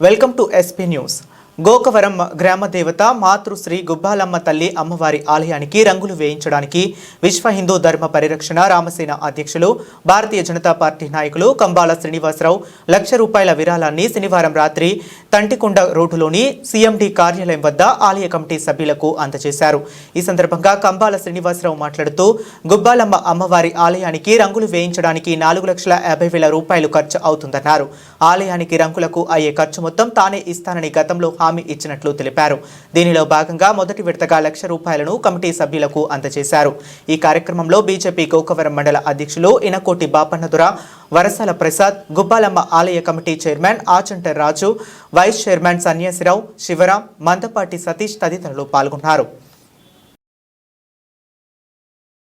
Welcome to SP news Gokavaram గ్రామ దేవత మాతృశ్రీ గుబ్బాలమ్మ తల్లి అమ్మవారి ఆలయానికి రంగులు వేయించడానికి విశ్వ హిందూ ధర్మ పరిరక్షణ రామసేన అధ్యక్షులు భారతీయ జనతా పార్టీ నాయకులు కంబాల శ్రీనివాసరావు లక్ష రూపాయల విరాళాన్ని శనివారం రాత్రి తంటికొండ రోడ్డులోని సీఎండీ కార్యాలయం వద్ద ఆలయ కమిటీ సభ్యులకు అందజేశారు. ఈ సందర్భంగా కంబాల శ్రీనివాసరావు మాట్లాడుతూ గుబ్బాలమ్మ అమ్మవారి ఆలయానికి రంగులు వేయించడానికి నాలుగు లక్షల యాభై వేల రూపాయలు ఖర్చు అవుతుందన్నారు. ఆలయానికి రంగులకు అయ్యే ఖర్చు మొత్తం తానే ఇస్తానని గతంలో హామీ ఇచ్చినట్లు తెలిపారు. దీనిలో భాగంగా మొదటి విడతగా లక్ష రూపాయలను కమిటీ సభ్యులకు అందజేశారు. ఈ కార్యక్రమంలో బీజేపీ గోకవరం మండల అధ్యక్షులు ఇనకోటి బాపన్నదుర వరసల ప్రసాద్ గుబ్బాలమ్మ ఆలయ committee chairman Achanta Raju vice chairman Sanyasirao Shivaram Mandapati Satish తదితరులు పాల్గొన్నారు.